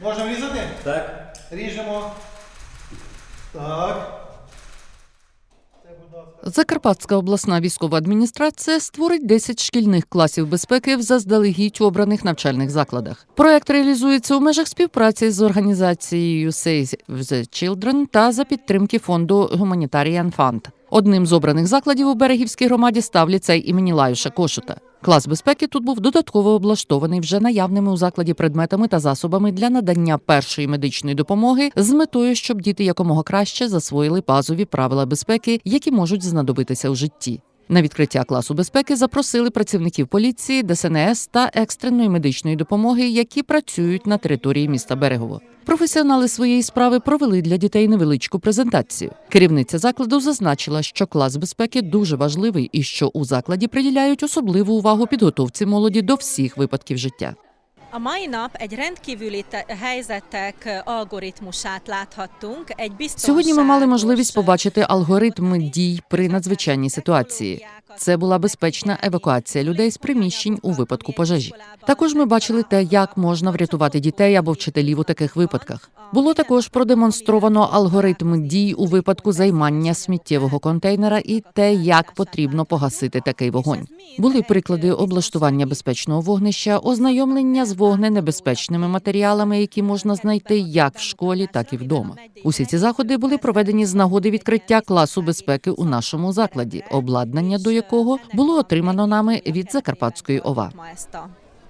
Можна різати? Так. Ріжемо. Так. Закарпатська обласна військова адміністрація створить 10 шкільних класів безпеки в заздалегідь обраних навчальних закладах. Проект реалізується у межах співпраці з організацією Save the Children та за підтримки фонду Humanitarian Fund. Одним з обраних закладів у берегівській громаді став ліцей імені Лаюша Кошута. Клас безпеки тут був додатково облаштований вже наявними у закладі предметами та засобами для надання першої медичної допомоги з метою, щоб діти якомога краще засвоїли базові правила безпеки, які можуть знадобитися у житті. На відкриття класу безпеки запросили працівників поліції, ДСНС та екстреної медичної допомоги, які працюють на території міста Берегово. Професіонали своєї справи провели для дітей невеличку презентацію. Керівниця закладу зазначила, що клас безпеки дуже важливий і що у закладі приділяють особливу увагу підготовці молоді до всіх випадків життя. A mai nap egy rendkívüli te- helyzetek algoritmusát láthattunk. Egy Сьогодні ми мали можливість побачити алгоритм дій при надзвичайній ситуації. Це була безпечна евакуація людей з приміщень у випадку пожежі. Також ми бачили те, як можна врятувати дітей або вчителів у таких випадках. Було також продемонстровано алгоритм дій у випадку займання сміттєвого контейнера і те, як потрібно погасити такий вогонь. Були приклади облаштування безпечного вогнища, ознайомлення з вогненебезпечними матеріалами, які можна знайти як в школі, так і вдома. Усі ці заходи були проведені з нагоди відкриття класу безпеки у нашому закладі, обладнання до якого було отримано нами від Закарпатської ОВА.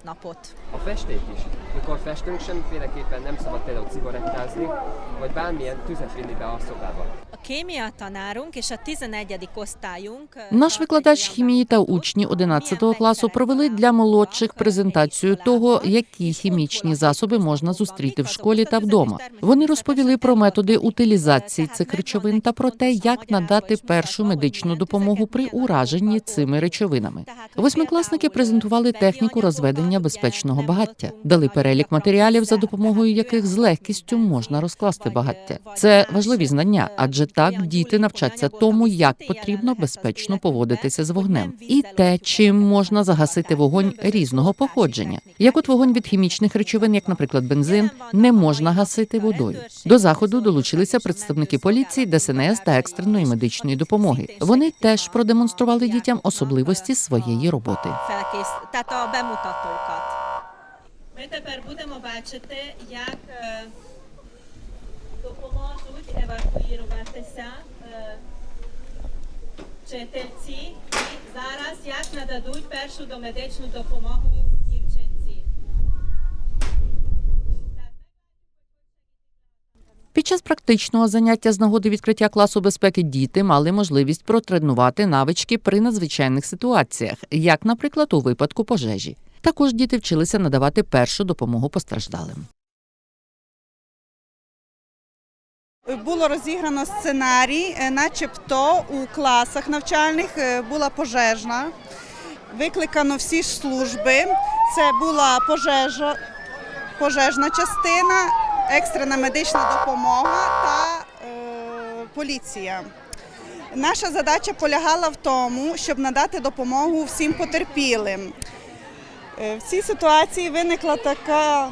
Napot. A festék is. Mikor festünk, semmiféleképpen nem szabad például cigarettázni, vagy bármilyen tüzet vinni be a szobába. A kémia tanárunk és a 11. osztályunk Наш викладач хімії та учні 11 класу провели для молодших презентацію того, які хімічні засоби можна зустріти в школі та вдома. Вони розповіли про методи утилізації цих речовин та про те, як надати першу медичну допомогу при ураженні цими речовинами. Восьмикласники презентували техніку розведення безпечного багаття, дали перелік матеріалів, за допомогою яких з легкістю можна розкласти багаття. Це важливі знання, адже так діти навчаться тому, як потрібно безпечно поводитися з вогнем, і те, чим можна загасити вогонь різного походження. Як от вогонь від хімічних речовин, як, наприклад, бензин, не можна гасити водою. До заходу долучилися представники поліції, ДСНС та екстреної медичної допомоги. Вони теж продемонстрували дітям особливості своєї роботи. Будемо бачити, як е, допоможуть евакуюватися е, вчительці і зараз як нададуть першу домедичну допомогу дівчинці. Під час практичного заняття з нагоди відкриття класу безпеки діти мали можливість протренувати навички при надзвичайних ситуаціях, як, наприклад, у випадку пожежі. Також діти вчилися надавати першу допомогу постраждалим. Було розіграно сценарій, е, начебто у класах навчальних е, була пожежна. Викликано всі ж служби. Це була пожежа, пожежна частина, екстрена медична допомога та е, поліція. Наша задача полягала в тому, щоб надати допомогу всім потерпілим. Е, В цій ситуації виникла така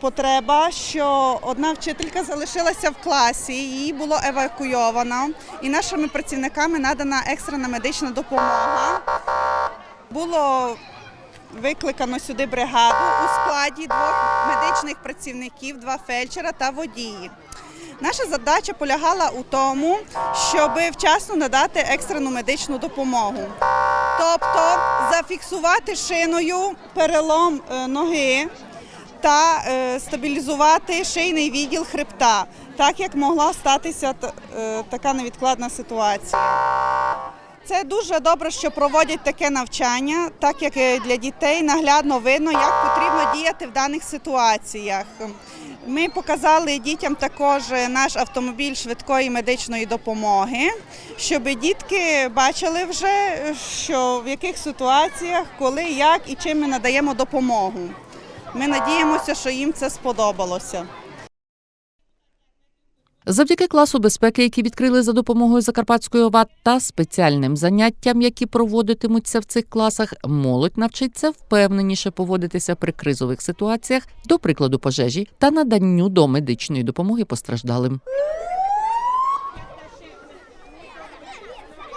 потреба, що одна вчителька залишилася в класі, її було евакуйовано, і нашими працівниками надана екстрена медична допомога. Було викликано сюди бригаду у складі двох медичних працівників, два фельдшера та водії. Наша задача полягала у тому, щоб вчасно надати екстрену медичну допомогу. Тобто зафіксувати шиною перелом е, ноги та е, стабілізувати шийний відділ хребта, так як могла статися е, така невідкладна ситуація. Це дуже добре, що проводять таке навчання, так як е, для дітей наглядно видно, як потрібно діяти в даних ситуаціях. Ми показали дітям також наш автомобіль швидкої медичної допомоги, щоб дітки бачили вже, що в яких ситуаціях, коли, як і чим ми надаємо допомогу. Ми надіємося, що їм це сподобалося. Завдяки класу безпеки, які відкрили за допомогою Закарпатської ОВА, та спеціальним заняттям, які проводитимуться в цих класах, молодь навчиться впевненіше поводитися при кризових ситуаціях, до прикладу пожежі та наданню домедичної допомоги постраждалим.